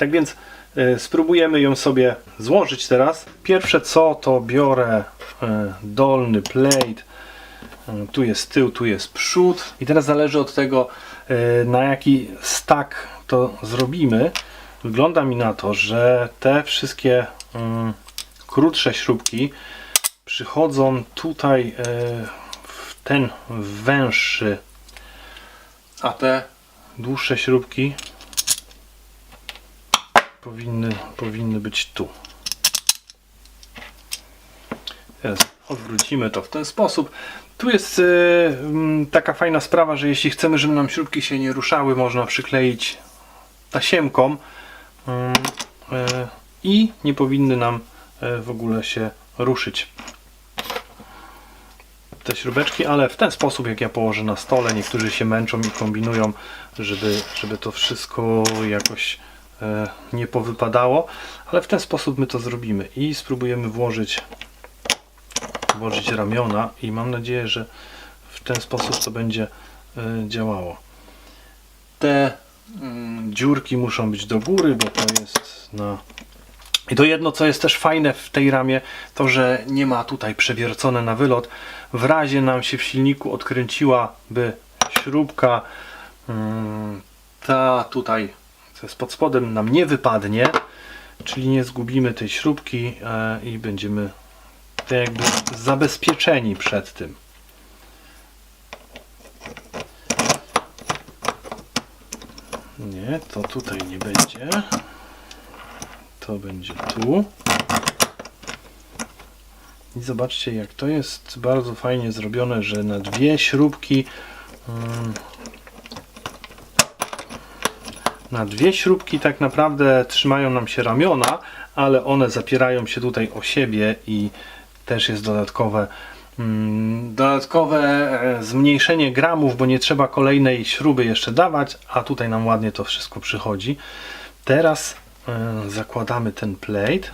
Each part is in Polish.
Tak więc e, spróbujemy ją sobie złożyć teraz. Pierwsze co to biorę e, dolny plate. E, Tu jest tył, tu jest przód. I teraz zależy od tego na jaki stack to zrobimy. Wygląda mi na to, że te wszystkie mm, krótsze śrubki przychodzą tutaj w ten węższy, a te dłuższe śrubki powinny, powinny być tu. Odwrócimy to w ten sposób. Tu jest mm, taka fajna sprawa, że jeśli chcemy, żeby nam śrubki się nie ruszały, można przykleić tasiemką mm, e, i nie powinny nam e, w ogóle się ruszyć te śrubeczki, ale w ten sposób jak ja położę na stole, niektórzy się męczą i kombinują, żeby, żeby to wszystko jakoś nie powypadało, ale w ten sposób my to zrobimy i spróbujemy włożyć włożyć ramiona i mam nadzieję, że w ten sposób to będzie e, działało. Te mm, dziurki muszą być do góry, bo to jest na i to jedno, co jest też fajne w tej ramie, to że nie ma tutaj przewiercone na wylot. W razie nam się w silniku odkręciłaby śrubka, mm, ta tutaj, co jest pod spodem, nam nie wypadnie, czyli nie zgubimy tej śrubki e, i będziemy tak jakby zabezpieczeni przed tym. Nie, to tutaj nie będzie to będzie tu. I zobaczcie, jak to jest bardzo fajnie zrobione, że na dwie śrubki mm, na dwie śrubki tak naprawdę trzymają nam się ramiona, ale one zapierają się tutaj o siebie i też jest dodatkowe mm, dodatkowe e, zmniejszenie gramów, bo nie trzeba kolejnej śruby jeszcze dawać, a tutaj nam ładnie to wszystko przychodzi. Teraz e, zakładamy ten plate.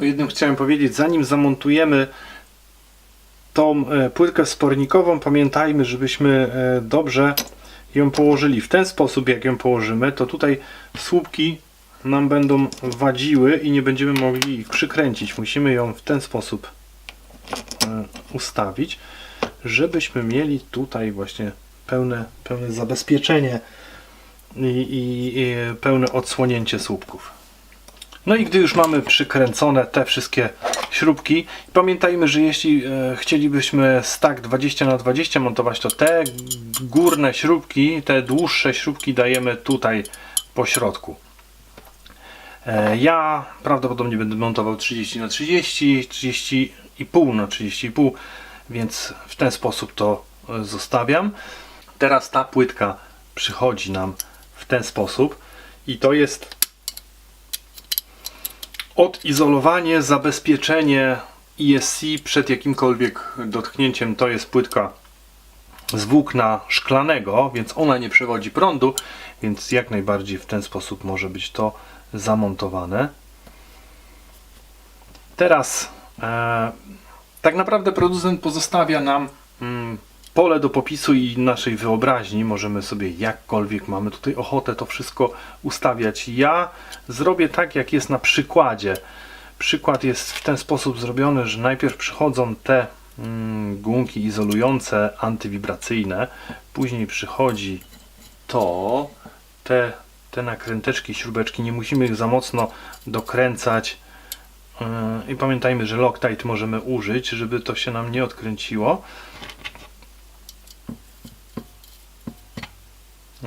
O jednym chciałem powiedzieć, zanim zamontujemy tą e, płytkę spornikową, pamiętajmy, żebyśmy dobrze ją położyli w ten sposób, jak ją położymy, to tutaj słupki nam będą wadziły i nie będziemy mogli ich przykręcić. Musimy ją w ten sposób e, ustawić, żebyśmy mieli tutaj właśnie pełne, pełne zabezpieczenie i, i, i pełne odsłonięcie słupków. No i gdy już mamy przykręcone te wszystkie śrubki, pamiętajmy, że jeśli e, chcielibyśmy stack 20 na 20 montować, to te górne śrubki, te dłuższe śrubki dajemy tutaj po środku. E, ja prawdopodobnie będę montował 30 na 30, 30,5 na 30,5, więc w ten sposób to e, zostawiam. Teraz ta płytka przychodzi nam w ten sposób i to jest odizolowanie, zabezpieczenie ESC przed jakimkolwiek dotknięciem. To jest płytka z włókna szklanego, więc ona nie przewodzi prądu, więc jak najbardziej w ten sposób może być to zamontowane. Teraz e, tak naprawdę producent pozostawia nam mm, pole do popisu i naszej wyobraźni. Możemy sobie jakkolwiek mamy tutaj ochotę to wszystko ustawiać. Ja zrobię tak, jak jest na przykładzie. Przykład jest w ten sposób zrobiony, że najpierw przychodzą te mm, gumki izolujące, antywibracyjne, później przychodzi to, te, te nakręteczki, śrubeczki, nie musimy ich za mocno dokręcać. Yy, I pamiętajmy, że Loctite możemy użyć, żeby to się nam nie odkręciło.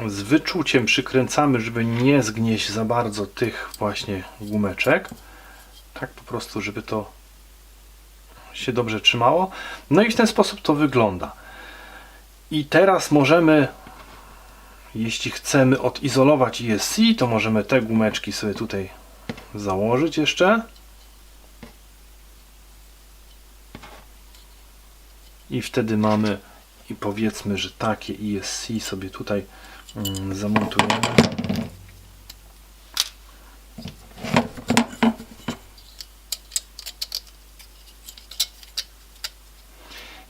Z wyczuciem przykręcamy, żeby nie zgnieść za bardzo tych właśnie gumeczek. Tak po prostu, żeby to się dobrze trzymało. No i w ten sposób to wygląda. I teraz możemy, jeśli chcemy odizolować ESC, to możemy te gumeczki sobie tutaj założyć jeszcze. I wtedy mamy i powiedzmy, że takie ESC sobie tutaj mm, zamontujemy.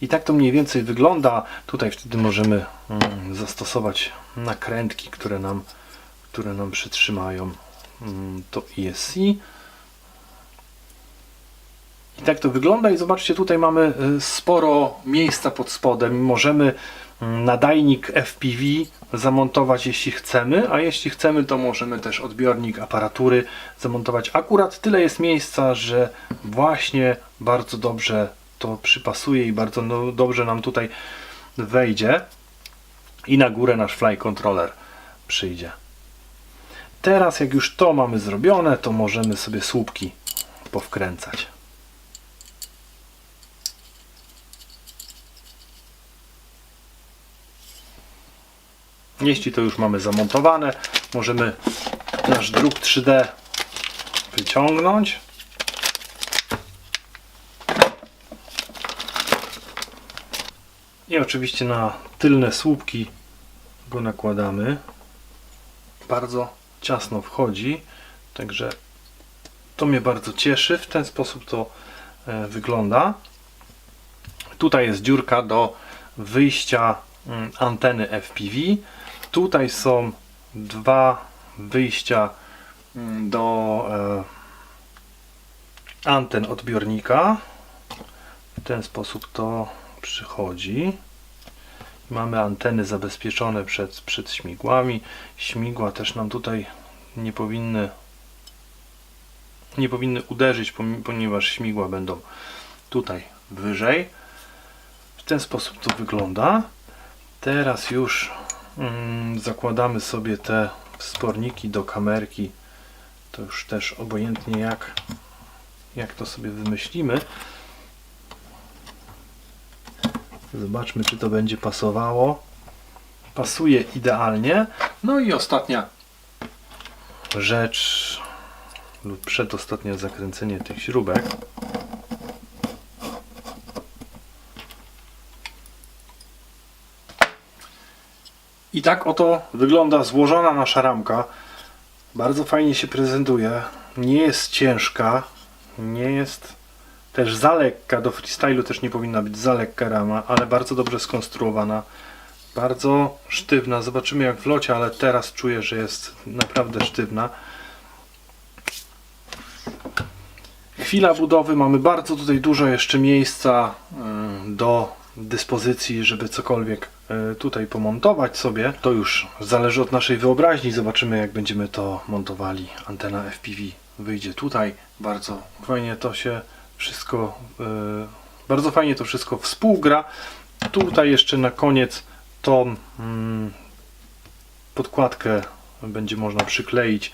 I tak to mniej więcej wygląda. Tutaj wtedy możemy mm, zastosować nakrętki, które nam, które nam przytrzymają mm, to ESC. I tak to wygląda i zobaczcie, tutaj mamy y, sporo miejsca pod spodem. Możemy mm, nadajnik FPV zamontować jeśli chcemy, a jeśli chcemy to możemy też odbiornik aparatury zamontować. Akurat tyle jest miejsca, że właśnie bardzo dobrze to przypasuje i bardzo no, dobrze nam tutaj wejdzie i na górę nasz fly controller przyjdzie. Teraz jak już to mamy zrobione, to możemy sobie słupki powkręcać. Jeśli to już mamy zamontowane, możemy nasz druk 3D wyciągnąć. I oczywiście na tylne słupki go nakładamy. Bardzo ciasno wchodzi, także to mnie bardzo cieszy. W ten sposób to e, wygląda. Tutaj jest dziurka do wyjścia mm, anteny FPV. Tutaj są dwa wyjścia mm, do e, anten odbiornika. W ten sposób to przychodzi. Mamy anteny zabezpieczone przed, przed śmigłami. Śmigła też nam tutaj nie powinny nie powinny uderzyć, ponieważ śmigła będą tutaj wyżej. W ten sposób to wygląda. Teraz już zakładamy sobie te wsporniki do kamerki. To już też obojętnie jak, jak to sobie wymyślimy. Zobaczmy, czy to będzie pasowało. Pasuje idealnie. No i ostatnia rzecz, lub przedostatnie zakręcenie tych śrubek. I tak oto wygląda złożona nasza ramka. Bardzo fajnie się prezentuje. Nie jest ciężka, nie jest też za lekka. Do freestylu też nie powinna być za lekka rama, ale bardzo dobrze skonstruowana. Bardzo sztywna. Zobaczymy jak w locie, ale teraz czuję, że jest naprawdę sztywna. Chwila budowy, mamy bardzo tutaj dużo jeszcze miejsca y, do dyspozycji, żeby cokolwiek y, tutaj pomontować sobie. To już zależy od naszej wyobraźni. Zobaczymy jak będziemy to montowali. Antena FPV wyjdzie tutaj. Bardzo fajnie to się wszystko, y, bardzo fajnie to wszystko współgra. Tutaj jeszcze na koniec tą mm, podkładkę będzie można przykleić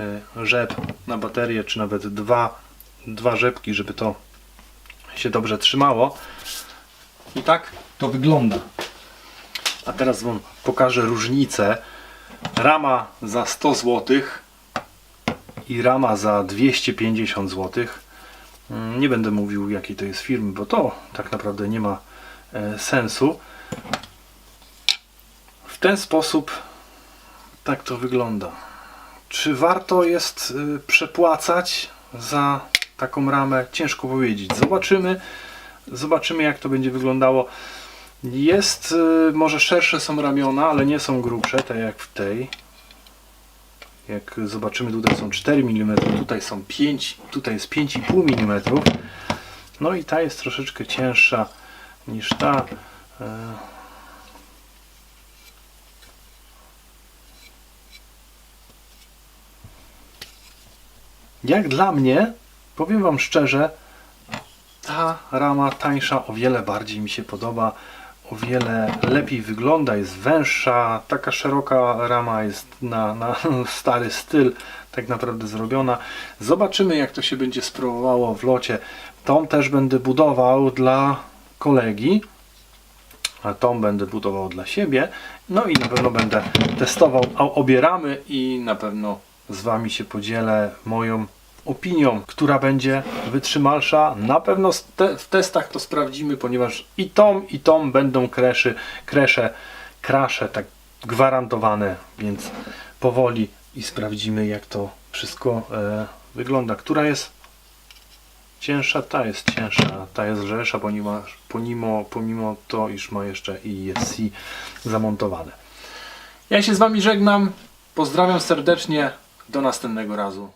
y, rzep na baterię, czy nawet dwa, dwa rzepki, żeby to się dobrze trzymało. I tak to wygląda. A teraz Wam pokażę różnicę. Rama za 100 zł i rama za 250 zł. Mm, Nie będę mówił jakiej to jest firmy, bo to tak naprawdę nie ma e, sensu. W ten sposób tak to wygląda. Czy warto jest y, przepłacać za taką ramę? Ciężko powiedzieć. Zobaczymy. Zobaczymy jak to będzie wyglądało. Jest, y, może szersze są ramiona, ale nie są grubsze, tak jak w tej. Jak zobaczymy, tutaj są 4 mm, tutaj są 5, tutaj jest 5,5 mm. No i ta jest troszeczkę cięższa niż ta. E, Jak dla mnie, powiem Wam szczerze, ta rama tańsza o wiele bardziej mi się podoba, o wiele lepiej wygląda, jest węższa, taka szeroka rama jest na, na stary styl tak naprawdę zrobiona. Zobaczymy jak to się będzie sprawowało w locie. Tą też będę budował dla kolegi, a tą będę budował dla siebie. No i na pewno będę testował obie ramy i na pewno z Wami się podzielę moją opinią, która będzie wytrzymalsza. Na pewno te, w testach to sprawdzimy, ponieważ i tą, i tą będą kreszy, kresze, krasze tak gwarantowane, więc powoli i sprawdzimy jak to wszystko e, wygląda. Która jest cięższa? Ta jest cięższa, ta jest lżejsza, pomimo, pomimo, pomimo to, iż ma jeszcze i ESC zamontowane. Ja się z Wami żegnam. Pozdrawiam serdecznie. Do następnego razu.